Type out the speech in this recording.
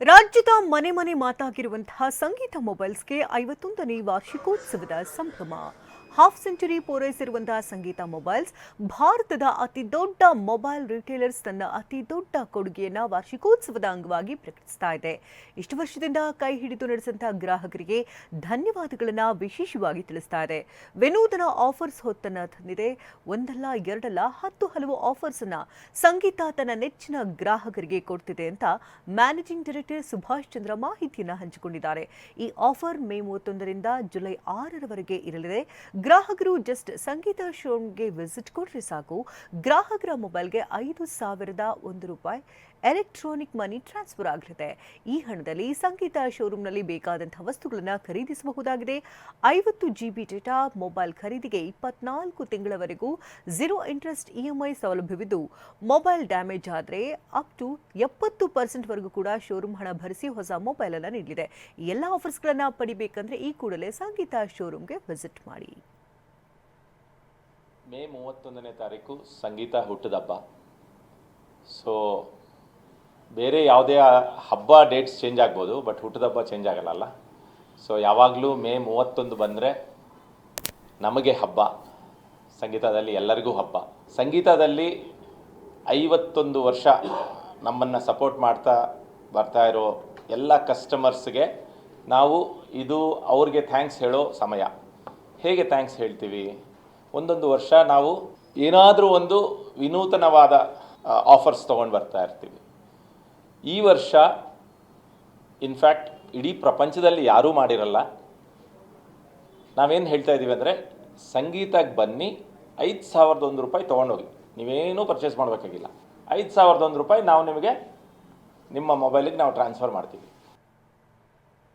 ರಾಜ್ಯದ ಮನೆ ಮನೆ ಮಾತಾಗಿರುವಂತಹ ಸಂಗೀತ ಮೊಬೈಲ್ಸ್ಗೆ ಐವತ್ತೊಂದನೇ ವಾರ್ಷಿಕೋತ್ಸವದ ಸಂಭ್ರಮ. ಹಾಫ್ ಸೆಂಚುರಿ ಪೂರೈಸಿರುವಂತಹ ಸಂಗೀತ ಮೊಬೈಲ್ಸ್ ಭಾರತದ ಅತಿ ದೊಡ್ಡ ಮೊಬೈಲ್ ರಿಟೇಲರ್ಸ್ ತನ್ನ ಅತಿ ದೊಡ್ಡ ಕೊಡುಗೆಯನ್ನು ವಾರ್ಷಿಕೋತ್ಸವದ ಅಂಗವಾಗಿ ಪ್ರಕಟಿಸ್ತಾ ಇದೆ. ಇಷ್ಟು ವರ್ಷದಿಂದ ಕೈ ಹಿಡಿದು ನಡೆಸಿದಂತಹ ಗ್ರಾಹಕರಿಗೆ ಧನ್ಯವಾದಗಳನ್ನು ವಿಶೇಷವಾಗಿ ತಿಳಿಸ್ತಾ ಇದೆ. ವಿನೂತನ ಆಫರ್ಸ್ ಹೊತ್ತನ್ನು ತಂದಿದೆ. ಒಂದಲ್ಲ, ಎರಡಲ್ಲ, ಹತ್ತು ಹಲವು ಆಫರ್ಸ್ ಅನ್ನ ಸಂಗೀತ ತನ್ನ ನೆಚ್ಚಿನ ಗ್ರಾಹಕರಿಗೆ ಕೊಡ್ತಿದೆ ಅಂತ ಮ್ಯಾನೇಜಿಂಗ್ ಡೈರೆಕ್ಟರ್ ಸುಭಾಷ್ ಚಂದ್ರ ಮಾಹಿತಿಯನ್ನು ಹಂಚಿಕೊಂಡಿದ್ದಾರೆ. ಈ ಆಫರ್ ಮೇ ಮೂವತ್ತೊಂದರಿಂದ ಜುಲೈ ಆರರವರೆಗೆ ಇರಲಿದೆ. ಗ್ರಾಹಕರು ಜಸ್ಟ್ ಸಂಗೀತ ಶೋರೂಮ್ಗೆ ವಿಸಿಟ್ ಕೊಟ್ಟರೆ ಸಾಕು. ಗ್ರಾಹಕರ ಮೊಬೈಲ್ಗೆ ಐದು ಸಾವಿರದ ಒಂದು ರೂಪಾಯಿ ಎಲೆಕ್ಟ್ರಾನಿಕ್ ಮನಿ ಟ್ರಾನ್ಸ್ಫರ್ ಆಗಿರುತ್ತೆ. ಈ ಹಣದಲ್ಲಿ ಸಂಗೀತ ಶೋರೂಮ್ನಲ್ಲಿ ಬೇಕಾದಂತಹ ವಸ್ತುಗಳನ್ನು ಖರೀದಿಸಬಹುದಾಗಿದೆ. ಐವತ್ತು ಜಿ ಬಿ ಡೇಟಾ ಮೊಬೈಲ್ ಖರೀದಿಗೆ ಇಪ್ಪತ್ನಾಲ್ಕು ತಿಂಗಳವರೆಗೂ zero interest E M I ಸೌಲಭ್ಯವಿದ್ದು mobile damage ಆದರೆ ಅಪ್ ಟು ಎಪ್ಪತ್ತು ಪರ್ಸೆಂಟ್ವರೆಗೂ ಕೂಡ ಶೋರೂಮ್ ಹಣ ಭರಿಸಿ ಹೊಸ ಮೊಬೈಲನ್ನು ನೀಡಲಿದೆ. ಎಲ್ಲ ಆಫರ್ಸ್ಗಳನ್ನು ಪಡಿಬೇಕಂದ್ರೆ ಈ ಕೂಡಲೇ ಸಂಗೀತ ಶೋರೂಮ್ಗೆ ವಿಸಿಟ್ ಮಾಡಿ. ಮೇ ಮೂವತ್ತೊಂದನೇ ತಾರೀಕು ಸಂಗೀತ ಹುಟ್ಟಿದಬ್ಬ ಸೊ ಬೇರೆ ಯಾವುದೇ ಹಬ್ಬ ಡೇಟ್ಸ್ ಚೇಂಜ್ ಆಗ್ಬೋದು ಬಟ್ ಹುಟ್ಟಿದಬ್ಬ ಚೇಂಜ್ ಆಗಲ್ಲ ಸೊ ಯಾವಾಗಲೂ ಮೇ ಮೂವತ್ತೊಂದು ಬಂದರೆ ನಮಗೆ ಹಬ್ಬ. ಸಂಗೀತದಲ್ಲಿ ಎಲ್ಲರಿಗೂ ಹಬ್ಬ. ಸಂಗೀತದಲ್ಲಿ ಐವತ್ತೊಂದು ವರ್ಷ ನಮ್ಮನ್ನು ಸಪೋರ್ಟ್ ಮಾಡ್ತಾ ಬರ್ತಾ ಇರೋ ಎಲ್ಲ ಕಸ್ಟಮರ್ಸ್ಗೆ ನಾವು ಇದು ಅವ್ರಿಗೆ ಥ್ಯಾಂಕ್ಸ್ ಹೇಳೋ ಸಮಯ. ಹೇಗೆ ಥ್ಯಾಂಕ್ಸ್ ಹೇಳ್ತೀವಿ? ಒಂದೊಂದು ವರ್ಷ ನಾವು ಏನಾದರೂ ಒಂದು ವಿನೂತನವಾದ ಆಫರ್ಸ್ ತೊಗೊಂಡು ಬರ್ತಾ ಇರ್ತೀವಿ. ಈ ವರ್ಷ ಇನ್ಫ್ಯಾಕ್ಟ್ ಇಡೀ ಪ್ರಪಂಚದಲ್ಲಿ ಯಾರೂ ಮಾಡಿರಲ್ಲ. ನಾವೇನು ಹೇಳ್ತಾ ಇದ್ದೀವಿ ಅಂದರೆ ಸಂಗೀತಕ್ಕೆ ಬನ್ನಿ, ಐದು ಸಾವಿರದ ಒಂದು ರೂಪಾಯಿ ತೊಗೊಂಡೋಗಿ. ನೀವೇನೂ ಪರ್ಚೇಸ್ ಮಾಡಬೇಕಾಗಿಲ್ಲ. ಐದು ಸಾವಿರದ ಒಂದು ರೂಪಾಯಿ ನಾವು ನಿಮಗೆ ನಿಮ್ಮ ಮೊಬೈಲಿಗೆ ನಾವು ಟ್ರಾನ್ಸ್ಫರ್ ಮಾಡ್ತೀವಿ.